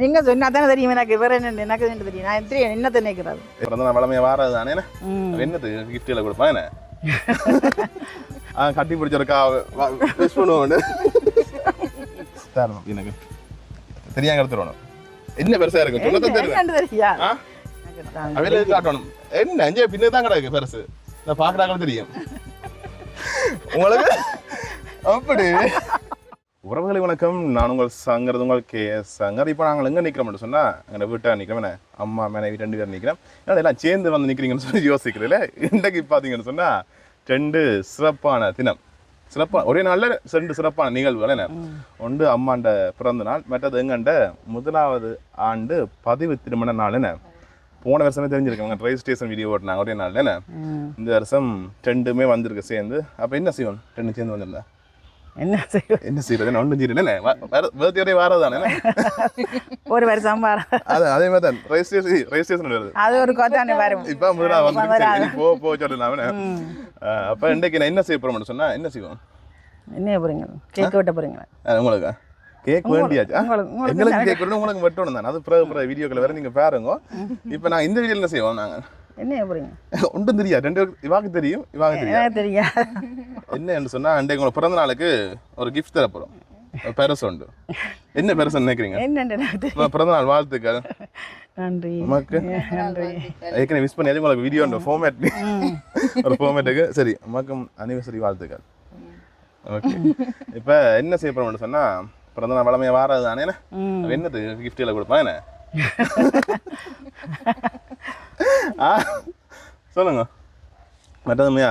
நீங்க சொன்னா தானே தெரியும் எனக்கு வேற என்ன எனக்கு என்ன தெரியும் நான் தெரியும் என்னத்தை நினைக்கிறது பிறந்த வளமையா வாரது தானே. என்னது கிஃப்ட்ல கொடுப்பான் என்ன கட்டி பிடிச்சிருக்கா விஷ் பண்ணுவோம் தரணும் எனக்கு தெரியாங்க எடுத்துருவணும் என்ன பெருசா இருக்கும் சொன்னதான் தருவேன் என்னன்னு தெரியா ஆ எனக்கு தான் அவையில காட்டணும் என்ன அஞ்சே பின்னே தான் கிடக்கு பெருசு நான் பாக்குறாங்க தெரியும் உங்களுக்கு அப்படி உறவுகளை வணக்கம் நான் உங்கள் சங்கரது உங்கள் கே எஸ் சங்கர். இப்போ நாங்கள் எங்கே நிற்கிறோம்னு சொன்னால் எங்கள் வீட்டை நிற்கிறோம். என்ன? அம்மா மனைவி ரெண்டு பேர் நிற்கிறோம். ஏன்னா எல்லாம் சேர்ந்து வந்து நிற்கிறீங்கன்னு சொல்லி யோசிக்கிறீங்களே இன்றைக்கு பார்த்தீங்கன்னு சொன்னால் ரெண்டு சிறப்பான தினம். சிறப்பான ஒரே நாளில் ரெண்டு சிறப்பான நிகழ்வுகள் என்ன? ஒன்று அம்மாண்ட பிறந்த நாள் மற்றது எங்கண்ட முதலாவது ஆண்டு பதிவு திருமண நாள் என்ன? போன வருஷமே தெரிஞ்சிருக்கவங்க ட்ரைவ் ஸ்டேஷன் வீடியோ ஓட்டினாங்க ஒரே நாள் என்ன. இந்த வருஷம் ரெண்டுமே வந்திருக்கு சேர்ந்து. அப்போ என்ன செய்வோம்? ரெண்டு சேர்ந்து வந்திருந்தா? என்ன செய்யும் என்ன செய்யறது ஒன்றும் செய்யறது என்ன வேர்த்தி ஒரே வாரதானே ஒரு வருஷம் பாரு அது அதே மாதிரி தான். ரெஜிஸ்ட்ரேஷன் ரெஜிஸ்ட்ரேஷன் வருது அது ஒரு கொத்தானே வரும். இப்போ முதல்ல வந்து வராது. போ போ சொல்லலாம் அப்போ இன்றைக்கு நான் என்ன செய்ய போகிறோம்னு சொன்னா என்ன செய்வோம்? என்ன போறீங்க? கேக் வெட்ட போறீங்க அஹ் உங்களுக்கு? கேக் வேண்டியாச்சு? எங்களுக்கு கேக் உங்களுக்கு வெட்டணும் தான். அது பிறகு பிறகு வீடியோக்களை வேற நீங்க பாருங்க. இப்போ நான் இந்த வீடியோல என்ன செய்வோம் நாங்க? என்ன போறீங்க? ஒன்றும் தெரியாது. ரெண்டு இவாக்கு தெரியும் இவாக்கு தெரியும் தெரியா? என்னன்னு சொன்னா அன்றைக்கு உங்களுக்கு பிறந்த நாளுக்கு ஒரு கிஃப்ட் தர போறோம் பெருசு உண்டு. என்ன பெருசு நினைக்கிறீங்க? அம்மா, பிறந்த நாள் வாழ்த்துக்கள். நன்றி. அம்மாக்கு நன்றி. ஏற்கனவே விஷ் பண்ணி உங்களுக்கு வீடியோ ஃபார்மேட் ஒரு ஃபார்மேட்டுக்கு சரி அம்மாக்கும் அனிவர்சரி வாழ்த்துக்கள். ஓகே. இப்போ என்ன செய்ய போறோம்னு சொன்னா பிறந்த நாள் வளமையா வாரது தானே என்ன? என்னது கிஃப்ட்ல கொடுப்பான் என்ன? ஆ சொல்லுங்க. மற்றதுமையா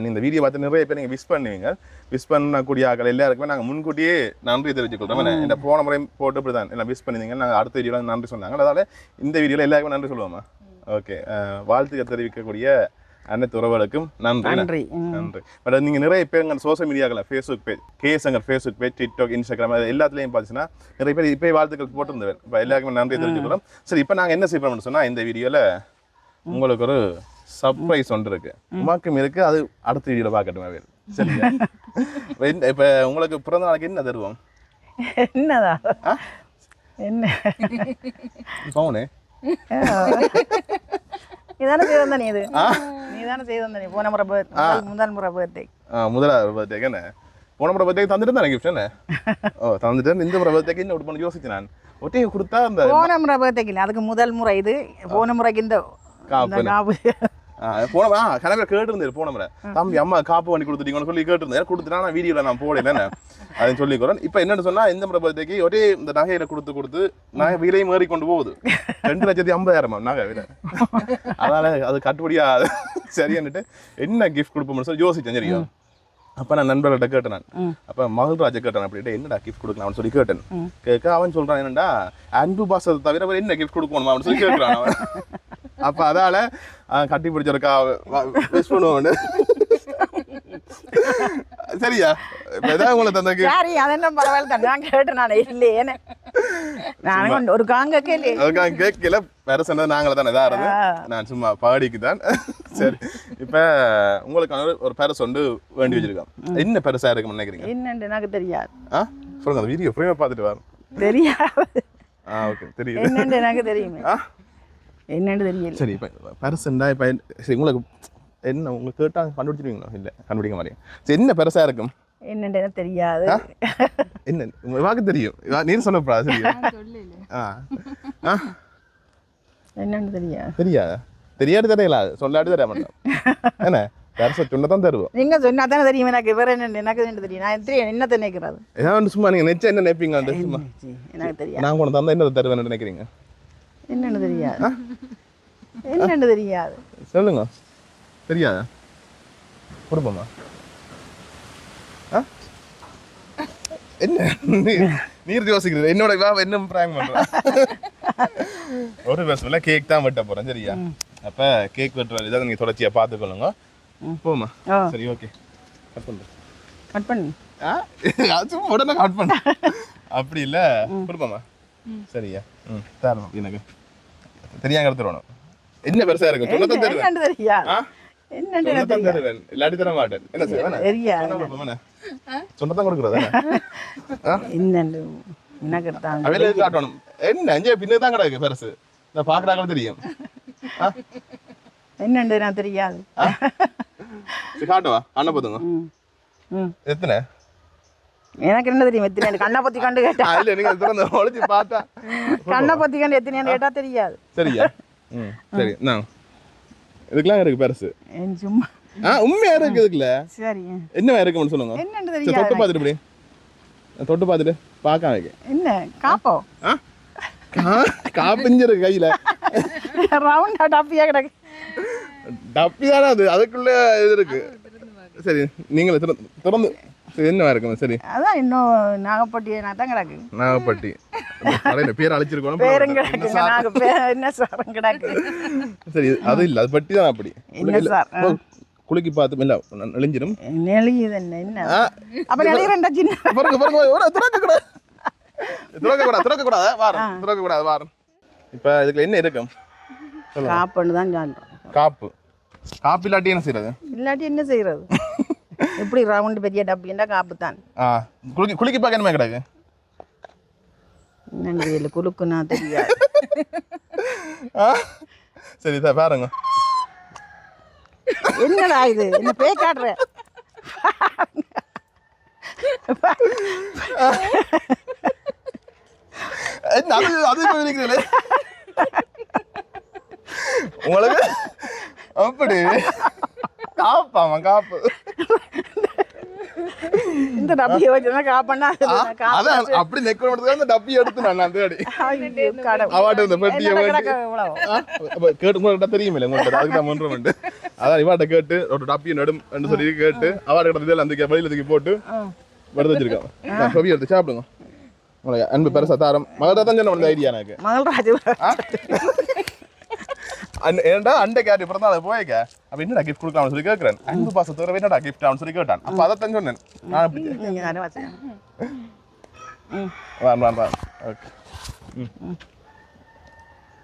நீ இந்த வீடியோ பார்த்து நிறைய பேர் நீங்கள் விஷ் பண்ணுவீங்க. விஷ் பண்ணக்கூடிய ஆக்கள் எல்லாருக்குமே நாங்கள் முன்கூட்டியே நன்றி தெரிவிச்சுக்கொள்றோம். என்ன இந்த போன முறை போட்டு இப்படி தான் எல்லாம் விஷ் பண்ணிருந்தீங்க நாங்கள் அடுத்த வீடியோவில் நன்றி சொன்னாங்க. அதனால இந்த வீடியோவில் எல்லாருக்குமே நன்றி சொல்லுவோமா? ஓகே வாழ்த்துக்கள் தெரிவிக்கக்கூடிய அனைத்து உறவுகளுக்கும் நன்றி. நன்றி. நன்றி. பட் நீங்கள் நிறைய பேர் எங்கள் சோஷியல் மீடியாக்களில் Facebook page K Shankar Facebook page TikTok Instagram அது எல்லாத்துலேயும் பார்த்துச்சுன்னா நிறைய பேர் இப்போ வாழ்த்துக்கள் போட்டிருந்தவர். இப்போ எல்லாருக்குமே நன்றி தெரிஞ்சுக்கிறோம் சரி இப்போ நாங்கள் என்ன செய்யணும்னு சொன்னால் இந்த வீடியோவில் உங்களுக்கு ஒரு சர்ப்ரைஸ் ஒன்று இருக்கு உமாக்கும் இருக்கு அது அடுத்த வீடியோவில் பார்க்கட்டுமே சரியா இப்ப உங்களுக்கு பிறந்த நாளைக்கு என்ன தருவோம்? என்னதா? என்ன? பவுனு இதானே செய்து நீ இது. நீ தானே செய்து நீ போன முறை முதல் முறை பர்த்டே ஆ முதலாவது பர்த்டேக்கு என்ன? போன முறை தந்துட்டு தானே கிஃப்ட் என்ன? ஓ தந்துட்டு இந்த முறை பர்த்டேக்கு என்ன பண்ணி யோசிச்சு நான். ஒட்டையை கொடுத்தா அந்த போன முறை பர்த்டேக்கு இல்லை அதுக்கு முதல் முறை இது. போன முறைக்கு இந்த காப்பு போன ஆ கனவே கேட்டிருந்தாரு போன முறை தம்பி அம்மா காப்பு பண்ணி கொடுத்துட்டீங்கன்னு சொல்லி கேட்டிருந்தாரு கொடுத்துட்டா நான் வீடியோவில் நான் போடல என்ன? அப்படின்னு சொல்லிக்கிறேன் இப்போ என்னன்னு சொன்னா இந்த முறை பர்த்டேக்கு ஒரே இந்த நகையில கொடுத்து கொடுத்து நகை விலையும் ஏறி கொண்டு போகுது. ரெண்டு லட்சத்தி ஐம்பதாயிரம்? நகை விலை. அதனால அது கட்டுப்படியா சரியான்னுட்டு என்ன கிஃப்ட் கொடுப்போம்னு சொல்லி யோசிச்சேன் சரியா? அப்ப நான் நண்பர்கிட்ட கேட்டேன் நான். அப்ப மகள்ராஜ கேட்டேன் அப்படின்ட்டு என்னடா கிஃப்ட் கொடுக்கலாம்னு சொல்லி கேட்டேன். கேட்க அவன் சொல்றான் என்னடா அன்பு பாசத்தை தவிர என்ன கிஃப்ட் கொடுக்கணுமா? அப்படின்னு சொல்லி கேட்கிறான் அவன். அப்ப அதால கட்டி பிடிச்சிருக்கா விஷ் பண்ணுவோன்னு சரியா? இப்ப ஏதாவது உங்களை தந்த gift- சரி என்ன பரவாயில்ல தான் நான் கேட்டேன் நான். இல்லையே நான் ஒரு காங்க கேள்வி அதுக்காக கேட்கல. வேற சொன்னது நாங்களே தானே இதாக இருந்து நான் சும்மா பாடிக்கு தான் சரி. இப்போ உங்களுக்கு ஒரு- பெருசு ஒன்று வேண்டி வச்சிருக்கோம். என்ன பெருசா இருக்கும்னு நினைக்கிறீங்க? என்னன்னு எனக்கு தெரியாது. ஆ? சொல்லுங்க அந்த வீடியோ ஃப்ரேமாக பார்த்துட்டு வரோம் தெரியாது. ஆ ஓகே தெரியுது. என்னன்னு எனக்கு தெரியுமே. ஆ? என்னன்னு தெரியல. சரி இப்போ பெருசுண்டா இப்போ சரி உங்களுக்கு என்ன உங்களுக்கு கேட்டால் கண்டுபிடிச்சிருவீங்களா? இல்லை கண்டுபிடிக்க மாட்டீங்க. சரி என்ன பெருசா இருக்கும்? என்னன்னு தெரியாது. என்ன உங்க வாக்கு தெரியும். இவா- நீ சொன்னப்பா சரியா? ஆ. ஆ? என்னன்னு தெரியாது. தெரியாதா? தெரியாது தெரியல சொல்லாட்டி தர மாட்டோம் என்ன? பெருசா சொன்னதான் தருவோம். நீங்க சொன்னா தானே தெரியும் எனக்கு வேற என்ன எனக்கு என்ன தெரியும்? நான் தெரியும் என்னத்தை நினைக்கிறது ஏதாவது சும்மா நீங்கள் நெச்சா என்ன நினைப்பீங்க? அந்த சும்மா. எனக்கு தெரியாது. நான் கொண்டு தந்தா என்ன தருவேன்னு நினைக்கிறீங்க? என்னன்னு தெரியாது. என்னன்னு தெரியாது. சொல்லுங்க. தெரியாதா? கொடுப்போமா? ஆ? என்ன? நீர் யோசிக்கிறது என்னோட வா என்ன பிராங்க் பண்ற. ஒரு வருஷம்ல கேக் தான் வெட்ட போறேன் சரியா? அப்ப கேக் வெட்டுற இதை நீங்க தொடர்ச்சியா பார்த்துக்கொள்ளுங்க. போமா சரி ஓகே கட் பண்ணுறேன் கட் பண்ணு. ஆ? அது சும்மா உடனே கட் பண்ண. அப்படி இல்ல. கொடுப்போமா? சரியா? ம். தரணும் எனக்கு. தெரியாங்க எடுத்துருவணும் என்ன பெருசா இருக்கும் சொன்னதான் தருவேன். தருவேன். இல்லாட்டி தர மாட்டேன். என்ன செய்வேன் சொன்னதான் கொடுக்குறதா? காட்டணும். என்ன அஞ்சே பின்னு தான் கிடக்கு பெருசு. இந்த பாக்குறாங்க தெரியும்? என்னண்டு நான் தெரியாது. காட்டுவா. அண்ணன் பார்த்துங்க எத்தனை? எனக்கு என்ன தெரியும்? எத்தனை கண்ணை பத்தி கண்டு கேட்டா? இல்ல நீங்க திறந்து ஒழிச்சு பார்த்தா. கண்ணை பத்தி கண்டு எத்தனை கேட்டா தெரியாது. சரியா? ம் சரி நான். இதுக்கெல்லாம் இருக்கு பெருசு. சும்மா. ஆ உண்மையா இருக்கு இதுக்குல சரி. என்ன இருக்குன்னு சொல்லுங்க. என்னன்னு தெரியாது தொட்டு பார்த்துட்டு இப்படி. தொட்டு பார்த்துட்டு பார்க்க வைக்க என்ன? காப்போ? ஆ? கா- காப்பிஞ்சு இருக்கு கையில ரவுண்டா டப்பியா கிடக்கு. டப்பி தானே அது? அதுக்குள்ள இது இருக்கு. சரி நீங்களே திறந்து திறந்து. சரி என்ன இருக்கும்? சரி. அதான் இன்னும் நாகப்பட்டி. நான் தான் கிடக்கு நாகப்பட்டி பேர் அழைச்சிருக்கோம் பேரும் கிடக்கு என்ன சாரம் கிடக்கு சரி அது இல்ல. அது பட்டி தான் அப்படி. என்ன சார்? குலுக்கி பார்த்து இல்ல நெளிஞ்சிடும் நெளியுது என்ன என்ன? அப்ப நெளிகிறேன்டா சின்ன? பாருங்க பாருங்க. ஒரு திறக்க கூடாது திறக்க கூடாது திறக்க கூடாது வாரம் திறக்க கூடாது வாரம் இப்ப இதுல என்ன இருக்கும் காப்புன்னு தான் காப்பு. காப்பு இல்லாட்டி என்ன செய்யறது இல்லாட்டி என்ன செய்யறது எப்படி ரவுண்டு பெரிய டப்பின்னா காப்பு தான். ஆ குலுக்கி குலுக்கி பார்க்க என்னமே கிடக்கு? நன்றி இல்லை குலுக்குன்னா தெரியாது. சரி சார் பாருங்க. என்னடா இது? என்ன பேய் காட்டுற? அது அது இப்ப இருக்கிறீங்களே உங்களுக்கு? அப்படி. காப்பாமா காப்பு. இந்த டப்பியை வச்சுதான் காப்பண்ணா அதான் அப்படி நெக் பண்ணுறதுக்கு அந்த டப்பி எடுத்து நான் அந்த அடி அவாட்ட இந்த பெட்டியை கேட்டு உங்கள்கிட்ட தெரியுமில்ல உங்கள்கிட்ட அதுக்கு தான் ஒன்று வேண்டு அதான் இவாட்ட கேட்டு ஒரு டப்பி நடும் என்று சொல்லி கேட்டு அவாட்ட கிட்ட அந்த வெளியில தூக்கி போட்டு எடுத்து வச்சிருக்கேன். சொவி எடுத்து சாப்பிடுங்க. உங்களுக்கு அன்பு பெருசா தாரம். மகள்கிட்ட தான் சொன்ன ஐடியா எனக்கு. மகள்ராஜ் ஆ? அண்ண- ஏன்டா அண்டை கேட்டு பிறந்தா அதை போய்க்க அப்ப என்னடா கிஃப்ட் கொடுக்கலாம்னு சொல்லி கேட்கிறேன் அன்பு பாசத்தோட என்னடா கிஃப்ட் அவனு சொல்லி கேட்டான் அப்ப அதை தான் சொன்னேன் நான் அப்படி நீங்க தானே வச்சேன் வான் வான் வான் ஓகே ம்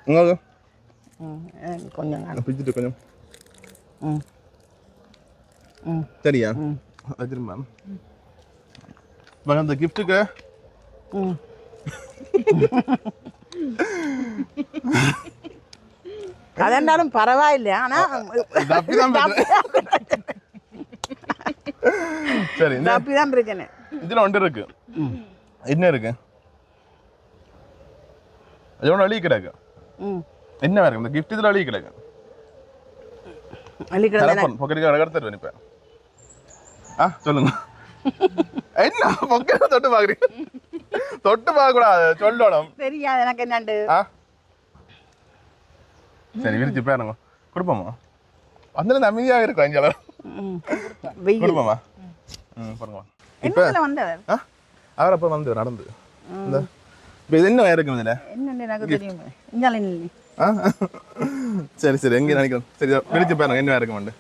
உங்களுக்கு ம், எனக்கு கொஞ்சம் காணும் பிடிச்சிட்டு கொஞ்சம் ம் ம் சரியா வச்சிருமா அந்த கிஃப்ட்டுக்கு ம் அதென்னாலும் பரவாயில்ல. ஆனா சரி இந்த தப்பி தான் பிரச்சனை இதுல ஒன்று இருக்கு. என்ன இருக்கு? அதோட அழி கிடக்கு. என்ன இருக்கு? இந்த கிஃப்ட் இதுல அழி கிடக்கு. அழிக்கிறது டெலஃபோன் பொக்கெட்டுக்கு கடத்துட்டு இப்ப. ஆ சொல்லுங்க. என்ன பொக்கெட்டை தொட்டு பாக்குறீங்க தொட்டு பார்க்க கூடாது சொல்லணும். தெரியாது எனக்கு என்னண்டு? சரி விரிச்சு பாருங்க கொடுப்போமா? அதுல அமைதியாக இருக்கும் அஞ்சு அளவு. கொடுப்போமா? ம் பாருங்க. ஆ? அவர் அப்போ வந்து நடந்து. இந்த இப்போ இது என்ன இருக்கும் இதில் சரி சரி எங்கே நினைக்கிறேன் சரி விரிச்சு பாருங்க என்ன இருக்குமாண்டு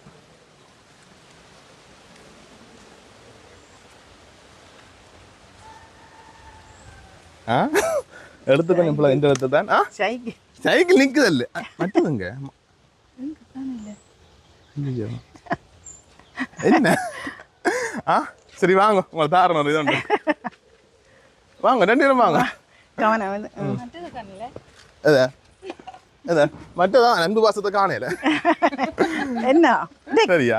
ஆ? எடுத்து கொஞ்சம் இந்த எடுத்து தான். ஆ? சைக்கு சைக்கிள் நிக்குதல்ல மറ്റதுங்க ஐயோ. என்ன? ஆ சரி வாங்க. உங்களை தாரணும் இது உண்டு. வாங்க ரெண்டு பேரும் வாங்க. கவனம் வந்து ம். எத? எத? மற்றதான் அன்பு பாசத்தை காணையில என்ன? சரியா.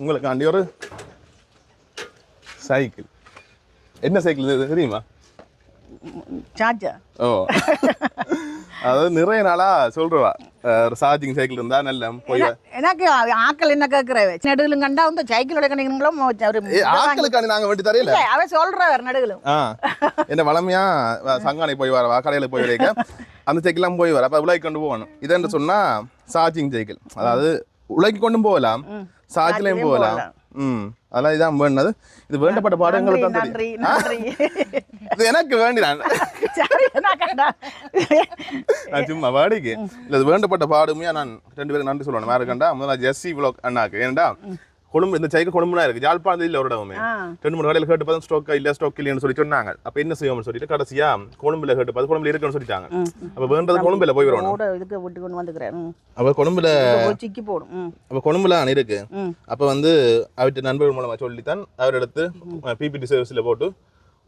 உங்களுக்காண்டி ஒரு சைக்கிள். என்ன சைக்கிள் தெரியுமா? சார்ஜர் ஓ. அதாவது நிறைய நாளா சொல்றவா. சார்ஜிங் சைக்கிள் இருந்தா நல்ல போய் எனக்கு ஆக்கள் என்ன கேட்கிறவ நடுவிலும் கண்டா வந்து ஒரு ஏய், ஆட்களுக்காண்டி நாங்க வேண்டி தரையில அவ சொல்றவர் நடுவிலும் என்ன வளமையா சங்கானை போய் வரவா கடையில போய் வரைக்க அந்த சைக்கிள்லாம் போய் வர அப்ப உலகி கொண்டு போகணும். இதென்று சொன்னா சார்ஜிங் சைக்கிள் அதாவது உலகி கொண்டும் போகலாம். சார்ஜ்லயும் போகலாம். ம். அதெல்லாம் இதான் வேண்டது இது வேண்டப்பட்ட பாடங்களுக்கு தான் நன்றி நன்றி. இது எனக்கு வேண்டினான் சரி நான் சும்மா வாடிக்கு. இல்ல இது வேண்டப்பட்ட பாடுமையா நான் ரெண்டு பேரும் நன்றி சொல்லணும். வேறு கண்டா? முதல்ல ஜெஸ்ஸி விலாக் அண்ணாக்கு. ஏன்டா கொழும்பு இந்த சைக்கிள் கொழும்புனா இருக்கு. ஜாழ்ப்பாணத்தில் இல்லை ஒரு இடமே. ரெண்டு மூணு கடையில் கேட்டு பார்த்தா ஸ்டாக் இல்ல ஸ்டாக் இல்லைன்னு சொல்லி சொன்னாங்க. அப்ப என்ன செய்வோம்னு சொல்லிட்டு கடைசியா கொழும்புல கேட்டு பார்த்து கொழும்புல இருக்குன்னு சொல்லிட்டாங்க. அப்ப வேண்டது கொழும்புல போய் வரணும் இதுக்கு விட்டு கொண்டு வந்துக்கிறேன். அப்ப கொழும்புல சிக்கி போடும். அப்ப கொழும்புல இருக்கு. அப்ப வந்து அவர்கிட்ட நண்பர்கள் மூலமா சொல்லித்தான் அவர் எடுத்து பிபிடி சர்வீஸ்ல போட்டு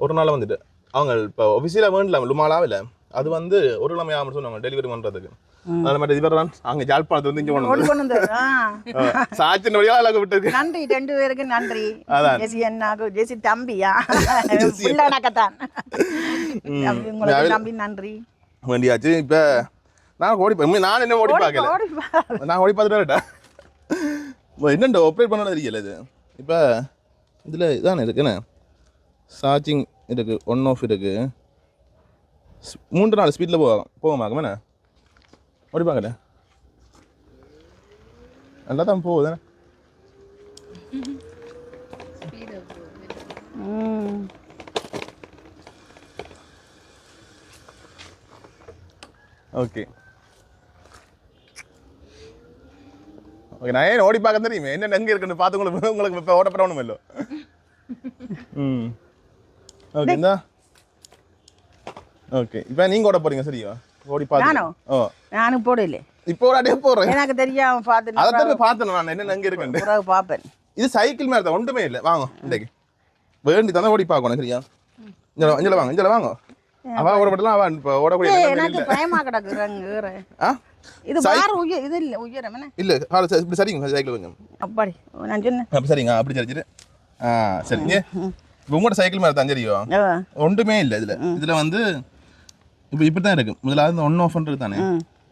ஒரு நாள் வந்துட்டு. அவங்க இப்போ ஒஃபிஷியலா வேண்டலாம் லுமாலாவில் அது வந்து ஒரு கிழமை ஆகும் சொன்னாங்க டெலிவரி பண்றதுக்கு. அதனால மாதிரி இவர் தான் அங்க ஜாழ்ப்பாணத்து வந்து இங்க கொண்டு கொண்டு சாச்சின் வழியா அழகு விட்டுருக்கு. நன்றி ரெண்டு பேருக்கு நன்றி. அதான். ஜெசி அண்ணாக்கு ஜெசி தம்பியா பிள்ளைனாக்கத்தான். தம்பி உங்களுக்கு தம்பி நன்றி. வேண்டியாச்சு இப்ப நான் ஓடி நான் என்ன ஓடி பார்க்கல. நான் ஓடி பார்த்துட்டு வரட்டேன் என்னண்ட ஆப்ரேட் பண்ண தெரியல இது? இப்போ இதில் இதானே இருக்குண்ணே சார்ஜிங் இருக்கு ஒன் ஆஃப் இருக்கு. மூன்று நாலு ஸ்பீடில் போகலாம் போகமாக்கும் ஓடி பார்க்கல நல்லா தான் போகுதுண்ணே ம் ஓகே ஓகே நான் ஏன் ஓடி பார்க்க தெரியுமே என்ன எங்கே இருக்குன்னு பார்த்து உங்களுக்கு உங்களுக்கு இப்போ ஓடப்படணும் இல்லை ம் ஓகே இந்தா ஓகே இப்போ நீங்கள் ஓட போறீங்க சரியா ஓடி நானோ? நானும் போடல இப்போ ஒரு அடியே போடுறேன் எனக்கு தெரியாம பார்த்து அதை தான் பார்த்தேன் நான் என்ன பிறகு பார்ப்பேன் இது சைக்கிள் மாதிரி தான் ஒன்றுமே இல்லை வாங்க இன்றைக்கு வேண்டி தான் ஓடி பார்க்கணும் சரியா இங்கே வாங்க இப்போ ஓடக்கூடிய எனக்கு இல்லை பயமா கிடக்குறாங்க ஆ இது பாரு உயர் இது இல்லை உயரம் என்ன இல்லை இப்படி சரிங்க சைக்கிள் கொஞ்சம் அப்பாடி நான் சொன்னேன் அப்படி சரிங்க அப்படி சரிச்சிட்டு ஆ சரிங்க இப்போ உங்களோட சைக்கிள் மேலே தான் தெரியும் ஆ, ஒன்றுமே இல்லை இதில் இதில் வந்து இப்போ இப்படி தான் இருக்கு முதலாவது இந்த ஒன் ஆஃப்ன்றது தானே.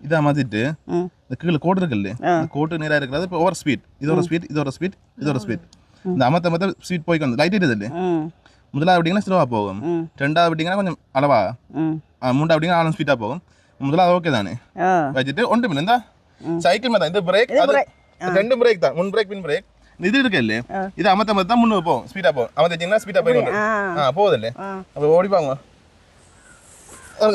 இதை மாற்றிட்டு ம். இந்த கீழே கோடு இருக்குல்ல. இந்த கோட்டு நேராக இருக்கிறது இப்போ ஓவர் ஸ்பீட் இதோட ஸ்பீட் இதோட ஸ்பீட் இதோட ஸ்பீட் இந்த அமத்த அமத்த ஸ்பீட் போய்க்கு வந்து. லைட் இல்லை? முதலாவது விட்டிங்கன்னா ஸ்லோவாக போகும். ரெண்டாவது விட்டிங்கன்னா கொஞ்சம் அளவா. மூன்றாவது விட்டிங்கன்னா ஆளும் ஸ்பீடாக போகும். முதலாவது ஓகே தானே? வச்சுட்டு ஒன்று மில்ல இந்த சைக்கிள் தான் இந்த பிரேக் அது. ரெண்டு பிரேக் தான். முன் பிரேக் பின் பிரேக் இது இருக்கு இல்லையே இது அமத்த அமத்த தான் முன்னு போகும். ஸ்பீடா போகும். வச்சீங்கன்னா ஸ்பீடா போய் கொண்டு ஆ. ஆ போகுது இல்லையே ஆ. அப்போ ஓடிப்பாங்க.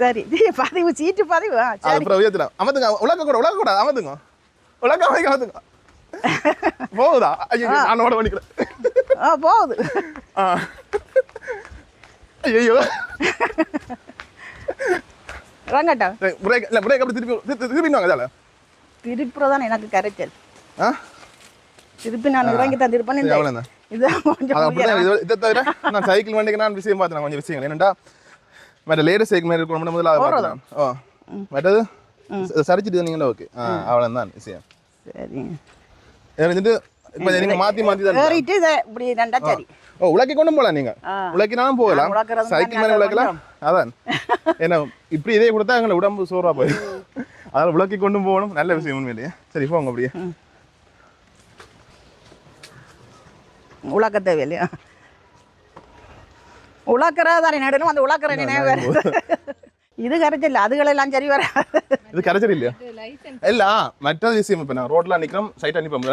சரி. பதிவு சீட்டு பதிவு. அப்புறம் உயர்த்தலாம் அமத்துங்க உலக கூட உலக கூட அமத்துங்க உலக அமைக்க அமத்துங்க போகுதா? ஐயோ நான் ஓட பண்ணிக்கிறேன் ஆ போகுது. ஐயோ ரங்கட்டா பிரேக் இல்லை பிரேக் அப்படி திருப்பி திருப்பி திருப்பி வாங்க அதில் திருப்புற தான் எனக்கு கரைச்சல். ஆ? திருப்பி நான் இறங்கி தான் திருப்பேன் இது- தவிர நான் சைக்கிள் வண்டிக்கு நான் விஷயம் பார்த்தேன் கொஞ்சம் விஷயங்கள். என்னடா மற்ற லேடீஸ் சைக்கிள் மாதிரி இருக்கணும். முதல்ல பார்த்தேன் ஓ. மற்றது சரிச்சிட்டு நீங்களா ஓகே. ஆ அவ்வளோதான் விஷயம். சரிங்க இருந்துட்டு நீங்கள் மாற்றி மாற்றி தான் ஏறிட்டு இதை இப்படி ரெண்டா சரி. ஓ உலக்கி கொண்டும் போகலாம் நீங்கள் ஆ. உலக்கினாலும் போகலாம். சைக்கிள் தான் மேலே உலக்கலாம். அதான். ஏன்னா இப்படி இதே கொடுத்தா எங்களை உடம்பு சோறா போயிடும். அதனால் உலக்கி கொண்டும் போகணும். நல்ல விஷயம் உண்மையிலேயே. சரி போங்க அப்படியே. உலக்க தேவையில்லையா உலக்கிறதா தானே நடணும் அந்த உலக்கிற நினைவு வேற இது கரைச்சல் அதுகளெல்லாம் சரி வர இது கரைச்சல் இல்லையா இல்ல மற்றது விஷயம் இப்போ நான் ரோட்ல நிக்கிறோம் சைட்டா நிப்போம்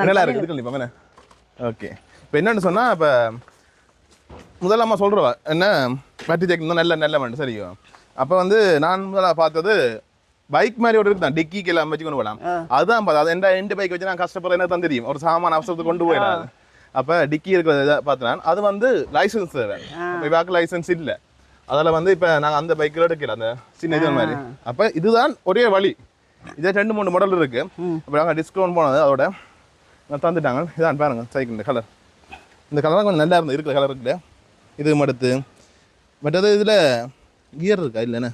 நல்லா இருக்கு? இதுக்கு நிப்போம் ஓகே இப்போ என்னன்னு சொன்னா இப்போ முதல்ல அம்மா சொல்றவா என்ன பேட்டரி ஜாக் தான் நல்ல நல்ல வண்டி சரியோ? அப்போ வந்து நான் முதல்ல பார்த்தது பைக் மாதிரி ஒரு இருக்குதான் டிக்கிக்கு எல்லாம் வச்சு கொண்டு போகலாம். அதுதான் பார்த்தா அது எந்த எந்த பைக் வச்சு நான் கஷ்டப்படுற என்ன தான் தெரியும். ஒரு சாமான அவசரத்துக்கு கொண்டு போயிடாது. அப்போ டிக்கி இருக்கிற இதை பார்த்தேன். அது வந்து லைசன்ஸ் தேவை இப்போ இவாக்கு லைசன்ஸ் இல்லை. அதில் வந்து இப்போ நாங்கள் அந்த பைக்கில் எடுக்கல அந்த சின்ன இது மாதிரி. அப்போ இதுதான் ஒரே வழி. இதே ரெண்டு மூணு மாடல் இருக்கு. இப்போ நாங்கள் டிஸ்கவுண்ட் போனது அதோட தந்துட்டாங்க. இதான் பாருங்க சைக்கிள் கலர் இந்த கலர் கொஞ்சம் நல்லா இருந்தது இருக்கிற கலர் இருக்குல்ல. இது மடுத்து மற்றது இதில் கியர் இருக்கா இல்லைண்ணே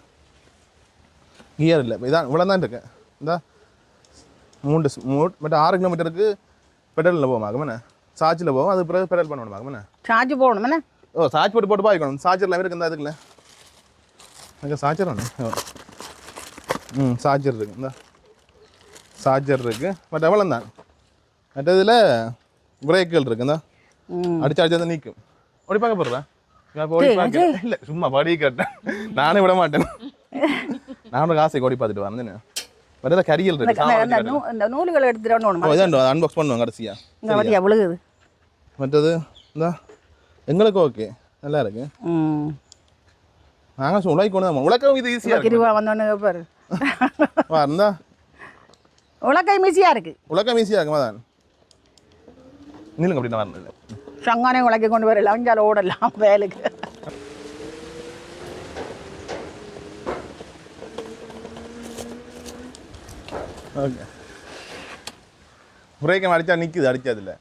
கியர் இல்லை. இதான் இவ்வளோ தான் இருக்கு. இந்த மூன்று ஸ்- மூ மற்ற ஆறு கிலோமீட்டருக்கு பெட்ரோலில் போகும் ஆகுமே சார்ஜில் போகும். அது பிறகு பெட்ரோல் பண்ண முடியும் ஆகுமே சார்ஜ் போகணும் என்ன? ஓ சார்ஜ் போட்டு போட்டு பாய்க்கணும். சார்ஜர்லாம் இருக்கு இந்த இதுக்குள்ள? அங்கே சார்ஜர் ஒன்று ம் சார்ஜர் இருக்கு இந்த. சார்ஜர் இருக்கு. பட் எவ்வளோ தான் மற்ற இதில் பிரேக்குகள் இருக்கு இந்த. ம். அடிச்சு அடிச்சு வந்து நீக்கும். ஓடி பார்க்க போடுறேன் இல்லை சும்மா படி கேட்டேன். நானே விட மாட்டேன். நானும் காசை ஓடி பார்த்துட்டு வந்தேன் மற்ற கரியல் இருக்கு நூல்களை எடுத்துட்டு அன்பாக்ஸ் பண்ணுவோம் கடைசியா. விழுகுது மற்றது இந்த எங்களுக்கு ஓகே நல்லா இருக்கு. நாங்கள் உழைக்கணும் தான் உழைக்கவும் இது ஈஸியாக கிருவா வந்தோன்னு பாரு வா இருந்தா உலக்கை மிசியா இருக்கு. உலகம் ஈஸியாக இருக்குமா தான் நீளுங்க அப்படி நான் சங்கானே உலக்கை கொண்டு வரலாம் அஞ்சால ஓடலாம் வேலுக்கு. ஓகே பிரேக்கை அடிச்சா நிற்குது அடிச்சதில்ல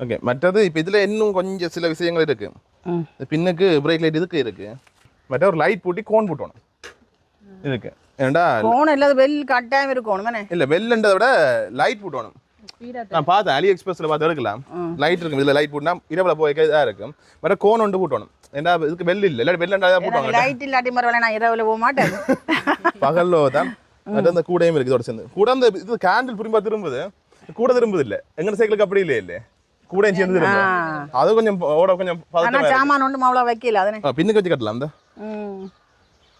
ஓகே மற்றது இப்போ இதில் இன்னும் கொஞ்சம் சில விஷயங்கள் இருக்கு. ம் இந்த பின்னுக்கு பிரேக் லைட் இதுக்கு இருக்கு. மற்ற ஒரு லைட் பூட்டி கோன் போட்டணும். இதுக்கு. ஏன்டா போன இல்லாத வெல் கட்டாயம் இருக்கணும் தானே? இல்லை வெள்ளன்றதை விட லைட் போட்டணும். நான் பார்த்தேன் அலி எக்ஸ்பிரஸில் பார்த்து எடுக்கலாம். லைட் இருக்கும் இதில் லைட் போட்டுனா இரவில் போய் இதாக இருக்கும். மற்ற கோன் ஒன்று போட்டணும். ஏன்டா இதுக்கு வெல் இல்லை. இல்லாட்டி வெள்ளண்டா தான் போட்டுவாங்க லைட் இல்லாட்டி மறுவலை நான் இரவுல போக மாட்டேன். பகல்ல தான். மற்ற அந்த கூடையும் இருக்கு இதோட சேர்ந்து. கூட அந்த இது கேண்டில் திரும்ப திரும்புது. கூட திரும்புது இல்ல. எங்க சைக்கிளுக்கு அப்படி இல்லையே இல்ல கூடையும் சேர்ந்து அது கொஞ்சம் ஓட கொஞ்சம் ஆனா சாமான் ஒன்றும் அவ்வளோ வைக்கல அதுனே? பின்னுக்கு வச்சு கட்டலாம் இந்த. ம்.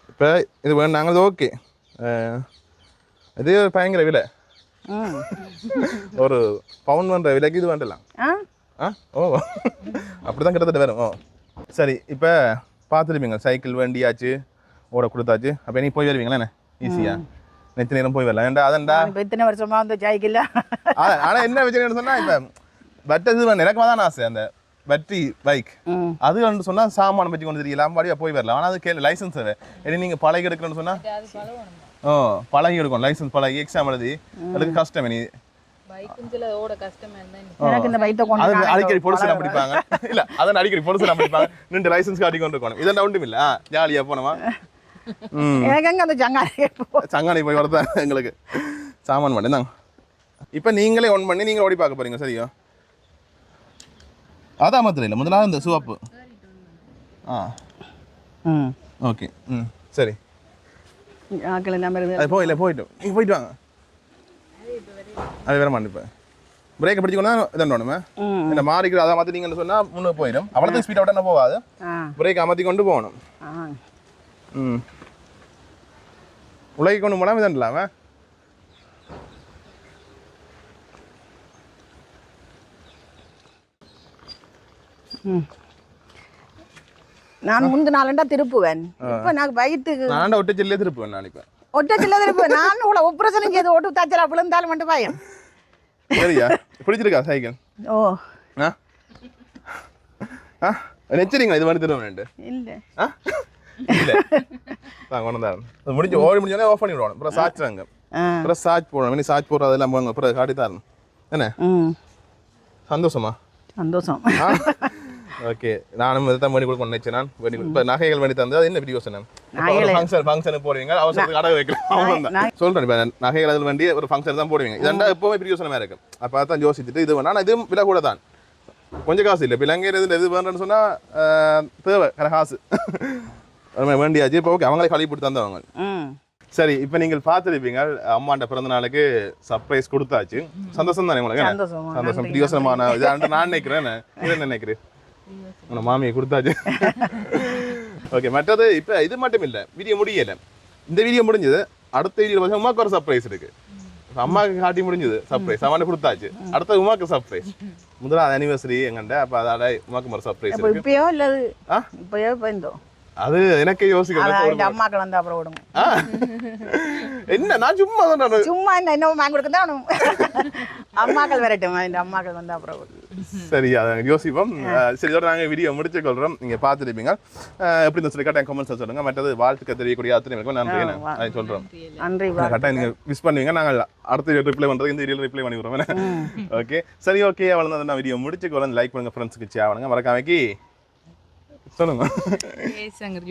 இப்போ இது அது ஓகே. இது பயங்கர விலை. ஒரு பவுன் பண்ற விலைக்கு இது வேண்டலாம். ஆ? ஆ ஓ. அப்படிதான் கிட்டத்தட்ட வரும். ஓ. சரி இப்போ பார்த்துருப்பீங்க சைக்கிள் வண்டியாச்சு ஓட கொடுத்தாச்சு. அப்போ நீ போய் வருவீங்களா என்ன? ஈஸியா நெத்து நேரம் போய் வரலாம். ஏன்டா அதன்டா? இத்தனை வருஷமா வந்து ஜாய்க்கில்ல ஆ- ஆனா என்ன வச்சுக்கணும்னு சொன்னா இப்ப பட் இது வேணும் எனக்கு தான் ஆசை அந்த பேட்டரி பைக் அது வந்து சொன்னா சாமான் பற்றி கொண்டு தெரியலாம் படியா போய் வரலாம். ஆனா அது கேள்வி லைசன்ஸ் இனி நீங்க பழகி எடுக்கணும்னு சொன்னா? ஓ பழகி எடுக்கணும். லைசன்ஸ் பழகி எக்ஸாம் எழுதி அதுக்கு கஷ்டம் நீ அடிக்கடி பொலிசு பிடிப்பாங்க இல்ல அதான் அடிக்கடி பொலிசு பிடிப்பாங்க நின்று லைசன்ஸ் காட்டி கொண்டு இருக்கணும் இதெல்லாம் ஒன்றும் இல்ல. ஆ, ஜாலியா போனோமா? ம். எனக்கு எங்க அந்த ஜங்காரி சங்கானை போய் வரதான் எங்களுக்கு. சாமான் மட்டும் தாங்க இப்போ நீங்களே ஒன் பண்ணி நீங்கள் ஓடி பார்க்க போறீங்க சரியா? அதான் மாத்திரம் இல்லை. முதலாவது இந்த சிவப்பு. ஆ. ம் ஓகே. ம். சரி. ஆக்கள் இல்லாமல் இருக்குது அது போயில போயிட்டு நீங்கள் போயிட்டு வாங்க. அது வேற மாட்டேன் பிரேக்கை பிடிச்சிக்கொண்டா இதான் வேணுமே இந்த மாறிக்கிற அதை மாற்றி நீங்கள் சொன்னால் முன்னுக்கு போயிடும். அவ்வளோதான் ஸ்பீட் விட்டா போகாது. பிரேக் அமர்த்தி கொண்டு போகணும். ம். உலகி கொண்டு போனால் இதான் இல்லாம நான் முந்து நாளண்டா திருப்புவேன். இப்போ நான் வயிற்றுக்கு நான் ஒட்ட செல்லே திருப்புவேன் நான் இப்போ ஒட்ட சில்ல திருப்புவேன். நான் உங்களை ஒப்ரேஷன் செய்து ஓட்டு தச்சலா விழுந்தாலும் மட்டும் பயம். சரியா? பிடிச்சிருக்கா சைக்கிள்? ஓ. ஆ? ஆ? நெச்சரிங்களா இது மாதிரி தருவேன் இல்லை. ஆ? இல்லை. நான் கொண்டு தான் முடிஞ்சு ஓடி முடிஞ்சோடனே ஆஃப் பண்ணி விடணும் அப்புறம் சாச்சுறாங்க அப்புறம் சாச் போடணும். இனி சாச் போடுறது அதெல்லாம் போங்க. அப்புறம் காட்டி தரணும் என்ன சந்தோஷமா? சந்தோஷம். ஓகே நானும் இதை தான் பண்ணி கொடுக்கணும் நினைச்சேன் நான். கொடு- இப்ப நகைகள் பண்ணி தந்தது. அது என்ன பெரிய யோசனை ஃபங்க்ஷன் ஃபங்க்ஷன் போடுவீங்க. அவசரத்துக்கு அடகு வைக்கலாம். சொல்றேன் இப்ப நகைகள் அதில் வேண்டி ஒரு ஃபங்க்ஷன் தான் போடுவீங்க. இதெண்டா எப்பவுமே பெரிய யோசனமா இருக்கு அப்ப அதான் யோசிச்சுட்டு இது வேணா இதுவும் விலை கூட தான். கொஞ்சம் காசு இல்லை. இப்போ இலங்கையில் இதில் எது வேணும்னு சொன்னா ஆஹ், தேவை. காசு. வேண்டியாச்சு. இப்போ ஓகே அவங்களே கழுவி போட்டு தந்தவங்க. சரி இப்போ நீங்கள் பார்த்துருப்பீங்க. அம்மாண்ட பிறந்த நாளுக்கு சர்ப்ரைஸ் கொடுத்தாச்சு. சந்தோஷம் தானே உங்களுக்கு? சந்தோஷமா, சந்தோஷம். பிரியோசனமான இது நான் நினைக்கிறேன் என்ன? நினைக்கிறேன் உன மாமியை கொடுத்தாச்சு. ஓகே மற்றது இப்போ இது மட்டும் இல்லை. வீடியோ முடியல. இந்த வீடியோ முடிஞ்சது அடுத்த வீடியோ பார்த்தா உமாக்கு ஒரு சர்ப்ரைஸ் இருக்கு. அம்மாவுக்கு காட்டி முடிஞ்சது சர்ப்ரைஸ் அவனை கொடுத்தாச்சு. அடுத்த உமாக்கு சர்ப்ரைஸ் முதலாவது அனிவர்சரி எங்கண்ட அப்போ அதால உமாக்கு ஒரு சர்ப்ரைஸ் இருக்கு. இப்பயோ இல்லை ஆ? இப்பயோ இப்போ இந்தோ அது எனக்கே இந்த அம்மாக்கள் வந்து அப்புறம் ஆ. என்ன நான் சும்மா தான் சும்மா இந்த இன்னும் வாங்கி கொடுக்க தான் அம்மாக்கள் வரட்டும்? இந்த அம்மாக்கள் வந்து அப்புறம் விடுங்க சரி அதை யோசிப்போம். சரி இதோட நாங்கள் வீடியோ முடிச்சு கொள்றோம் நீங்கள் பார்த்துருப்பீங்க எப்படி இந்த சொல்லி கட்டாயம் கமெண்ட்ஸ் சொல்லுங்க. மற்றது வாழ்த்துக்க தெரியக்கூடிய அத்தனை பேருக்கும் நன்றி அதை சொல்கிறோம் நன்றி கட்டாயம் நீங்கள் மிஸ் பண்ணுவீங்க. நாங்கள் அடுத்த ரிப்ளை பண்ணுறது இந்த வீடியோ ரிப்ளை பண்ணி விடுறோம் ஓகே சரி ஓகே அவ்வளோ நான் வீடியோ முடிச்சு கொள்ள லைக் பண்ணுங்க. ஃப்ரெண்ட்ஸுக்கு சேவனுங்க மறக்காமக்கி சொல்லுங்க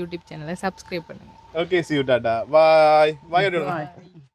யூடியூப் சேனலை சப்ஸ்கிரைப் பண்ணுங்க. Okay see you tata bye bye Bye.